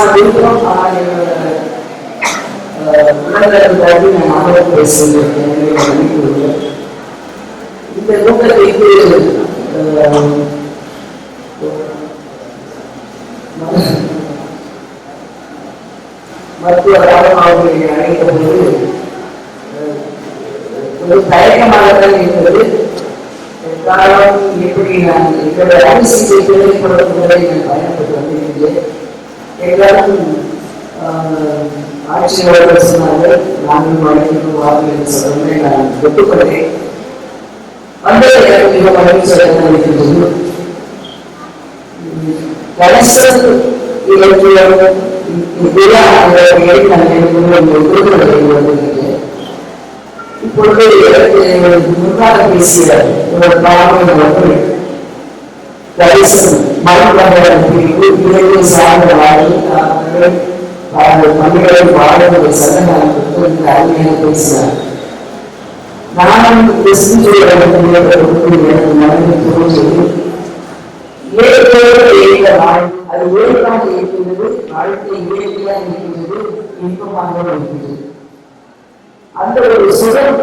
பேசலாம் விருப்பம் ஆனால் என்னோட பேசுகிறேன் இந்த மருத்துவ அவர்களை அழைத்த போது ஒரு தயக்கமாக இருந்தது காரணம் எப்படி நான் என்னோட அரிசி தொழில்நுட்பங்களை நான் பயன்பட்டு வந்திருக்கிறேன் எல்லாரும் ஆஹ், ஆட்சியாளர்கள் சொன்னார்கள் நாங்கள் வழங்கினோம் வாருங்கள் என்று நான் ஒப்புக்கொண்டேன் வந்தது மிக மகிழ்ச்சியாக தான் இருக்கின்றது கணேசன் இலக்கியம் விழா அந்த இப்பொழுது எனக்கு பேசிய ஒரு பாவனை அவர்கள் கணேசன் சார்ந்த வாழ்க்கை தமிழை வாழ்வதை அருமையாக பேசினார் நானும் எனக்கு மனதில் தோன்றியது வாழ் அது இயற்கையாக இருக்கின்றது வாழ்க்கை இயற்கையாக இருக்கின்றது இன்பமாக இருக்கின்றது அந்த ஒரு சுகம்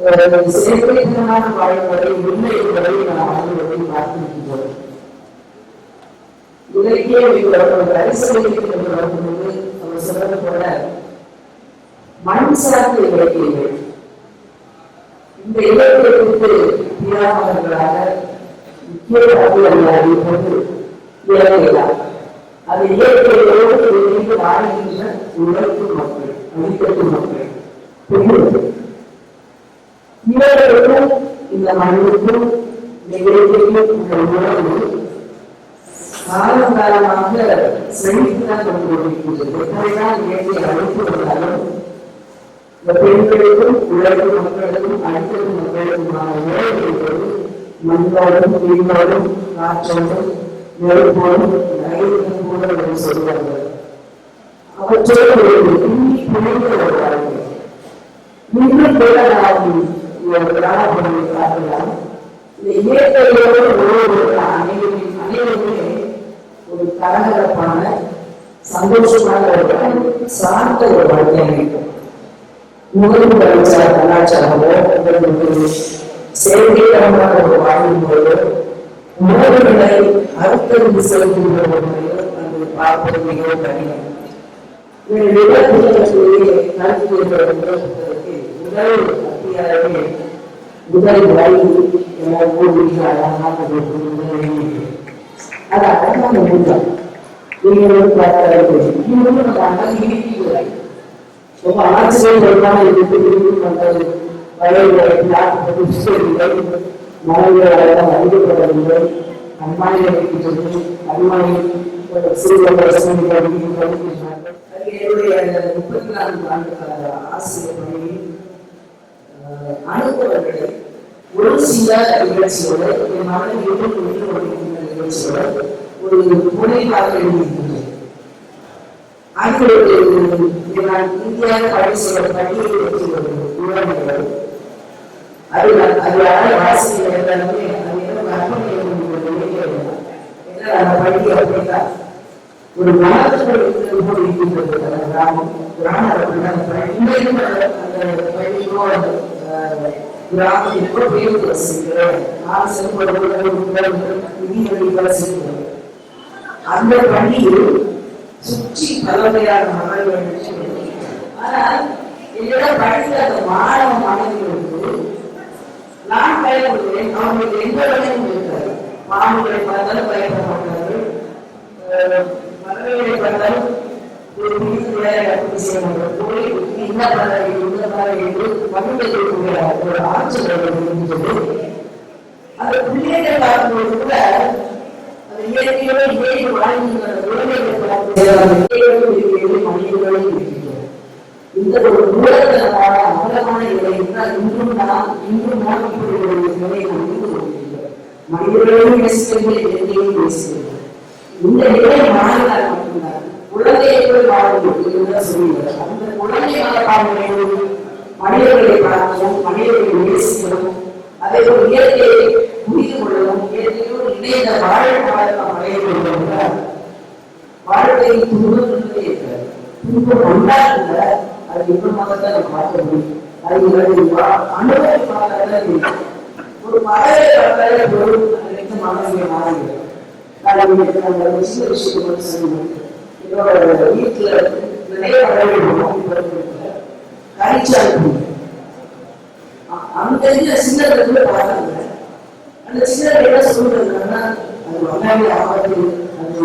செயற்கைத்தனமான வாழ்வதை உண்மை என்பதை நாம் அனைவரை பார்த்திருக்கின்றோம் இலக்கிய அரசியலுக்கு என்று வரும்போது அவர் சொன்னது போல மண் சார்ந்த இலக்கியங்கள் இந்த இலக்கியத்திற்கு தீராமவர்களாக முக்கிய அறிவியலாளரை கொண்டு இயற்கையார் அது இயற்கையோடு வாழ்கின்ற உழைக்கும் மக்கள் அடிக்கட்டும் மக்கள் இவர்களுக்கும் இந்த மண்ணுக்கும் இந்த இயற்கைக்கும் காலம் காலமாக செழித்துதான் கொண்டு எப்படிதான் இயற்கை அழைத்து வந்தாலும் இந்த பெண்களுக்கும் உலக மக்களுக்கும் அடித்தடும் மக்களுக்குமான உறவு என்பது மண்ணோடும் நீரோடும் காற்றோடும் நெருப்போடும் நகையும் கூட என்று சொல்வார்கள். அவற்றோடு ஒரு பின்னி பிணைந்த ஒரு இன்னும் கூட ஒரு கிராமப்புறங்களை பார்க்கலாம் இந்த இயற்கையோடு அனைவரும் அனைவருமே ஒரு கலகலப்பான சந்தோஷமான ஒரு வாழ்க்கை, சார்ந்த ஒரு வாழ்க்கை அமைக்கும் நுகர்வு கலாச்சார கலாச்சாரமோ உங்களுக்கு செயற்கைத்தனமான ஒரு வாழ்வின் போதோ உணவுகளை அறுத்தறிந்து செல்கின்ற ஒரு முறையோ அது பார்ப்பது மிகவும் கடினம் இந்த கருத்து முதல் அத்தியாயமே முதல் வயது என ஓடுகிற அழகான அது அழகான பார்த்தார்கள் இன்னும் நம்ம அழகாக ரொம்ப ஆச்சரியமான திரும்பி வந்தது வயல்களை நாற்பது புத்தகங்கள் மலைகளெல்லாம் அறிவிக்கப்படவில்லை அம்மாயிரை சொல்லி அம்மாயை சிறுவர்கள் படிக்கின்றார்கள் என்னுடைய முப்பத்தி நான்கு ஆண்டு கால ஆசிரியர் பணியில் அனுபவங்களை ஒரு சில நிகழ்ச்சியோடு என் மகன் எதிர்ப்பு கொண்டிருக்கின்ற நிகழ்ச்சியோடு ஒரு புனைவாக எழுதியிருக்கின்றேன் அது ஒரு நான் இந்தியாவில் பணி அது அது யாரும் வாசிக்க எல்லாருமே அது என்ன கற்பனை அந்த பள்ளி அப்படின்னா ஒரு கிராமத்தில் இருக்கிறது போல் இருக்கின்றது. அந்த கிராமம் கிராமம் அப்படின்னா அந்த பள்ளி அந்த பள்ளிக்கோ அந்த அஹ், நான் செல்வது விதிகளை அந்த பள்ளியில் சுற்றி பலவகையான மரங்கள் ஆனால் என்னிடம் படித்த அந்த மாணவ மாணவிகளுக்கு நான் பயப்படுகிறேன் அவங்களுக்கு எந்த வகையும் இருக்காது பாம்புகளை பார்த்தாலும் பயப்பட மாட்டார்கள். அஹ் பறவைகளை பார்த்தாலும் ஒரு பிடித்து வேலை கற்பனை போய் இந்த இந்த ஒரு ஆற்றல் இருக்கின்றது அந்த பிள்ளைகள் பார்க்கும்போது கூட அந்த இயற்கையோட இயற்கை வாழ்கின்ற பார்க்கும்போது மனிதர்களும் இந்த ஒரு மூலதனமான அகலமான நிலை இருந்தால் இன்றும் இன்றும் இப்படி ஒரு நிலையை நாம் கொண்டிருக்கிறோம். மனிதர்களையும் இயற்கையும் இந்த நிலை மாறினால் மட்டும்தான். குழந்தையை எப்படி வாழ முடியும் அந்த குழந்தை மனப்பான்மையோடு மனிதர்களை பார்க்கவும் மனிதர்களை நேசிக்கவும் அதே போல் இயற்கையை புரிந்து கொள்ளவும் இயற்கையோடு இணைந்த வாழ நாம் அடைய வேண்டும் என்றால் துன்பம் என்பதே துன்பம் வந்தால் அது இன்பமாக தான் நம்ம பார்க்க முடியும். அது இவருடைய அனுபவம் பார்த்தாதான் ஒரு மழை பார்த்தாலே பொருள் நினைத்து மனதை மாறுகிறது நான் என்னோட வீட்டுல நிறைய மழைகள் அந்த இதுல சின்ன இடத்துல அந்த சின்ன என்ன சொல்றதுன்னா அது வல்லாமே அது அது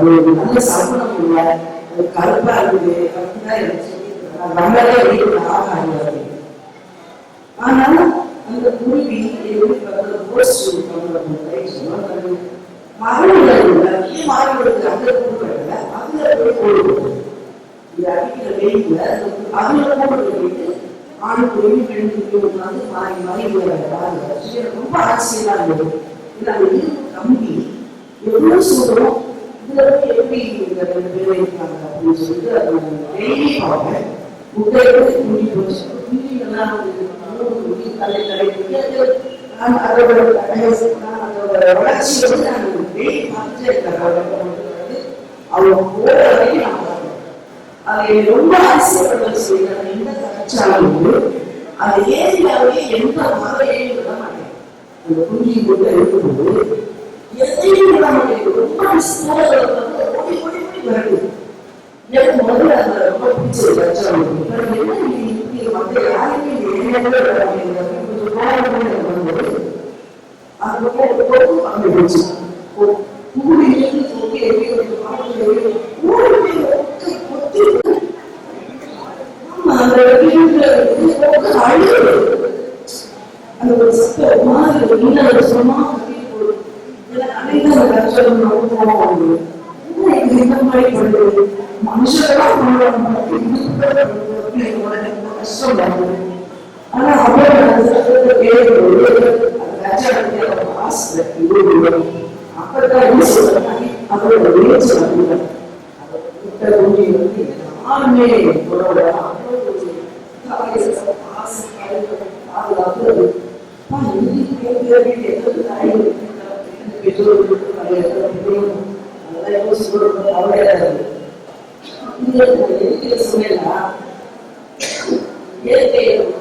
ஒரு நல்ல சம்பளம் இல்லை. அது கருப்பா இருக்குது. நம்மளே வீட்டுல ஆகாது. அந்த குருவி போஸ்ட் சொன்னாங்க மரங்கள் நிறைய மரங்களுக்கு போடுவோம் இது அடிக்கிற வெயில்ல அதுல போட்டு ஆண் குருவி பெண் உட்காந்து மாறி மாறி விளையாடுறாங்க எனக்கு ரொம்ப ஆச்சரியமா இருந்தது ஏன்னா அந்த இரும்பு கம்பி எவ்வளவு சொல்றோம் இதுல வந்து எப்படி இந்த ரெண்டு பேர் இருக்காங்க அப்படின்னு சொல்லிட்டு அது டெய்லி பார்ப்பேன் முட்டையோட குடி போச்சு குடி எல்லாம் குடி தலை தலை அதோட அதோட வளர்ச்சி வந்து நான் டெய்லி பார்த்துட்டே இருக்கேன் அவங்க அதை ரொம்ப ஆசைப்பட செய்யறது எந்த கலாச்சாரம் அந்த ஏரியாவே எந்த மலையையும் விட மாட்டேன். அந்த குஞ்சி இருக்கும்போது எதையும் விட ரொம்ப சூழல் வந்து ஓடி ஓடி ஓடி வருது எனக்கு முதல்ல அந்த ரொம்ப பிடிச்ச கலாச்சாரம் என்ன நீ மக்கள் யாருமே வர மாட்டேங்கிறாங்க கொஞ்சம் கோபம் வரும்போது அங்கே போச்சு. அந்த ஒரு மாதிரி என்ன சொன்னா இந்த மாதிரி பண்ணுறது மனுஷர்களாக சொல்லுவாங்க ஆனா அவங்க பேர் ஆசை அப்பதான் அவரோட முயற்சி யாருமே உங்களோட அது வந்தது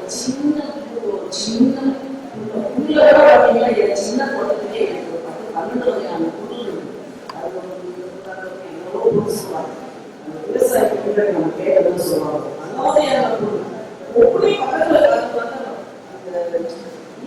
சின்ன சின்ன சின்ன குழந்தையே பன்னெண்டு விவசாயத்தை நம்ம கேட்கணும்னு சொல்லுவாங்க அதனால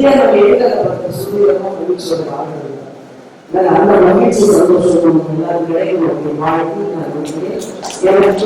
வித்தியாசம் எழுதப்பட்ட சூரியமும் மகிழ்ச்சியோட வாழ்க்கை அந்த மகிழ்ச்சி சந்தோஷம் எல்லாரும் கிடைக்கும் வாழ்க்கை நான் எனக்கு